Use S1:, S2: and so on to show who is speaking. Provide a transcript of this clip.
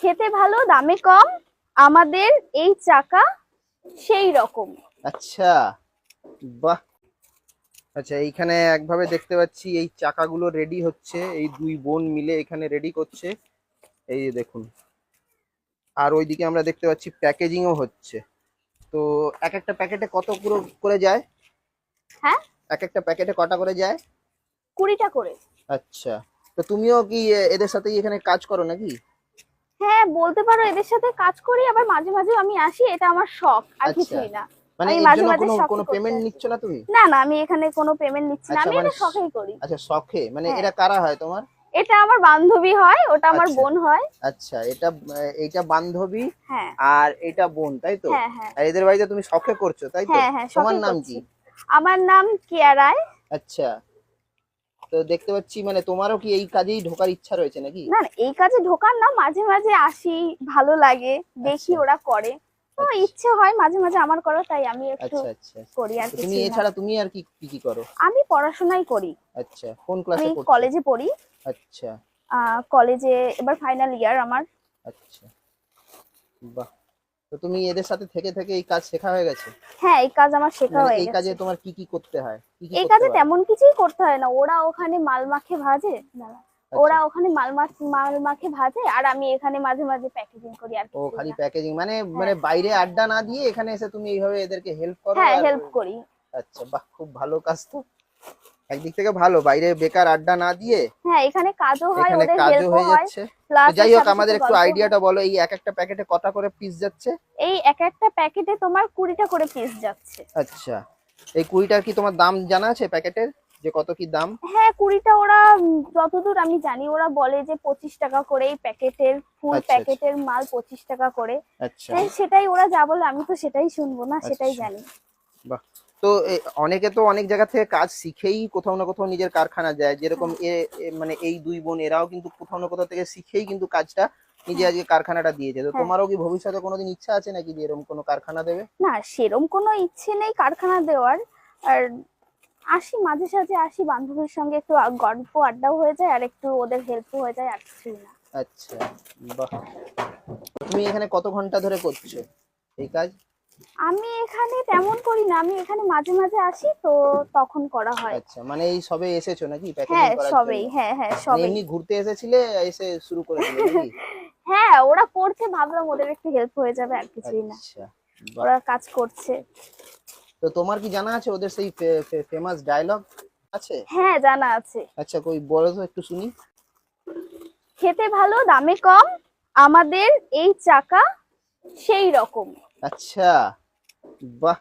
S1: খেতে ভালো দামে কম আমাদের এই চাকা সেই রকম।
S2: আচ্ছা বাহ। আচ্ছা এইখানে একভাবে দেখতে পাচ্ছি এই চাকাগুলো রেডি হচ্ছে এই দুই বোন মিলে এখানে রেডি করছে। এই যে দেখুন। আর ওইদিকে আমরা দেখতে পাচ্ছি প্যাকেজিংও হচ্ছে। তো এক একটা প্যাকেটে কত পুরো করে যায়?
S1: হ্যাঁ?
S2: এক একটা প্যাকেটে কটা করে যায়?
S1: কুড়িটা করে।
S2: আচ্ছা। তো তুমিও কি এদের সাথেই এখানে কাজ করো নাকি?
S1: হ্যাঁ বলতে পারো এদের সাথে কাজ করি আবার মাঝে মাঝে আমি আসি এটা আমার শখ আর
S2: আচ্ছা।
S1: কিছুই না।
S2: মানে
S1: আমি মাঝে মাঝে
S2: কোনো পেমেন্ট নিচ্ছ না তুমি?
S1: না না আমি এখানে কোনো পেমেন্ট নিচ্ছি না
S2: আচ্ছা,
S1: আমি
S2: মানে
S1: এটা শখেই করি।
S2: আচ্ছা শখে? মানে
S1: হ্যাঁ।
S2: কারা হয় তোমার?
S1: এটা আমার বান্ধবী হয় ওটা আমার। বোন হয়।
S2: আচ্ছা এটা বান্ধবী
S1: হ্যাঁ।
S2: আর এটা বোন তাই তো?
S1: হ্যাঁ
S2: আর এদের বাড়িতে তুমি শখে করছ তাই তো? তোমার নাম। কি?
S1: আমার নাম কেয়া রায়।
S2: আচ্ছা। তো দেখতে পাচ্ছি মানে তোমারও কি এই কাজেই ঢোকার ইচ্ছা রয়েছে নাকি?
S1: না না এই কাজে ঢোকার না মাঝে মাঝে আসি ভালো লাগে দেখি
S2: আচ্ছা।
S1: ওরা করে। তো
S2: আচ্ছা।
S1: ইচ্ছে হয় মাঝে মাঝে আমার করো তাই আমি একটু
S2: আচ্ছা
S1: করি আর
S2: তুমি এছাড়া তুমি আর কি কি কি করো?
S1: আমি পড়াশোনাই করি।
S2: আচ্ছা কোন ক্লাসে পড়ছো?
S1: কলেজে পড়ি।
S2: আচ্ছা।
S1: কলেজে এবার ফাইনাল ইয়ার আমার।
S2: আচ্ছা। বাহ। তো তুমি এদের সাথে থেকে থেকে এই কাজ শেখা হয়ে গেছে?
S1: হ্যাঁ এই কাজ আমার শেখা
S2: মানে
S1: হয়ে
S2: এই কাজে তোমার কি কি করতে হয়?
S1: এই কাজে তেমন কিছুই করতে হয় না। ওরা ওখানে মাল মাখে ভাজে।
S2: আচ্ছা।
S1: ওরা ওখানে মাল মাখ মাল মাখে ভাজে আর আমি এখানে মাঝে মাঝে প্যাকেজিং করি আর
S2: ও খালি প্যাকেজিং মানে মানে বাইরে আড্ডা না দিয়ে এখানে এসে তুমি এইভাবে এদেরকে হেল্প করো
S1: হ্যাঁ হেল্প করি।
S2: আচ্ছা বাহ খুব ভালো কাজ তো। একদিক থেকে ভালো বাইরে বেকার আড্ডা না দিয়ে
S1: হ্যাঁ এখানে কাজও হয়
S2: এখানে
S1: ওদের
S2: কাজও হয়ে যাচ্ছে। যাই হোক আমাদের একটু আইডিয়াটা বলো এই এক একটা প্যাকেটে কত করে পিস যাচ্ছে?
S1: এই এক একটা প্যাকেটে তোমার কুড়িটা করে পিস যাচ্ছে।
S2: আচ্ছা এই কুড়িটার কি তোমার দাম জানা আছে প্যাকেটের? যে কত কি দাম?
S1: হ্যাঁ কুড়িটা ওরা যতদূর আমি জানি ওরা বলে যে পঁচিশ টাকা করে এই প্যাকেটের ফুল
S2: আচ্ছা, আচ্ছা।
S1: প্যাকেটের মাল পঁচিশ টাকা করে।
S2: আচ্ছা।
S1: হ্যাঁ, সেটাই ওরা যা বলে আমি তো সেটাই শুনব না সেটাই
S2: আচ্ছা।
S1: জানি।
S2: বাহ তো অনেকে তো অনেক জায়গা থেকে কাজ শিখেই কোথাও না কোথাও নিজের কারখানা যায়। যেরকম এ মানে এই দুই বোন এরাও কিন্তু কোথাও না কোথাও থেকে শিখেই কিন্তু কাজটা নিজে আজকে কারখানাটা দিয়েছে। তো
S1: হ্যাঁ।
S2: তোমারও কি ভবিষ্যতে কোনোদিন ইচ্ছা আছে নাকি যে এরকম কোনো কারখানা দেবে?
S1: না সেরম কোনো ইচ্ছে নেই কারখানা দেওয়ার। আর আসি মাঝে সাঝে আসি বান্ধবীর সঙ্গে একটু গল্প আড্ডাও হয়ে যায় আর একটু ওদের হেল্পও হয়ে যায় আর কিছুই না।
S2: আচ্ছা বাহ। তুমি এখানে কত ঘণ্টা ধরে করছ এই কাজ?
S1: আমি এখানে তেমন করি না আমি এখানে মাঝে মাঝে আসি তো তখন করা হয়।
S2: আচ্ছা মানে এই সবে এসেছ নাকি প্যাকেজিং
S1: হ্যাঁ
S2: করার
S1: সবেই
S2: জন্য?
S1: হ্যাঁ হ্যাঁ
S2: মানে
S1: সবেই।
S2: এমনি ঘুরতে এসেছিলে এসে শুরু করে দিলে নাকি?
S1: হ্যাঁ ওরা করছে ভাবলাম ওদের একটু হেল্প হয়ে যাবে আর কিছুই না।
S2: আচ্ছা
S1: ওরা কাজ করছে।
S2: তো তোমার কি জানা আছে ওদের সেই ফেমাস ডায়লগ আছে?
S1: হ্যাঁ জানা আছে।
S2: আচ্ছা কই বলো তো একটু শুনি।
S1: খেতে ভালো দামে কম আমাদের এই চাকা সেই রকম।
S2: আচ্ছা বাহ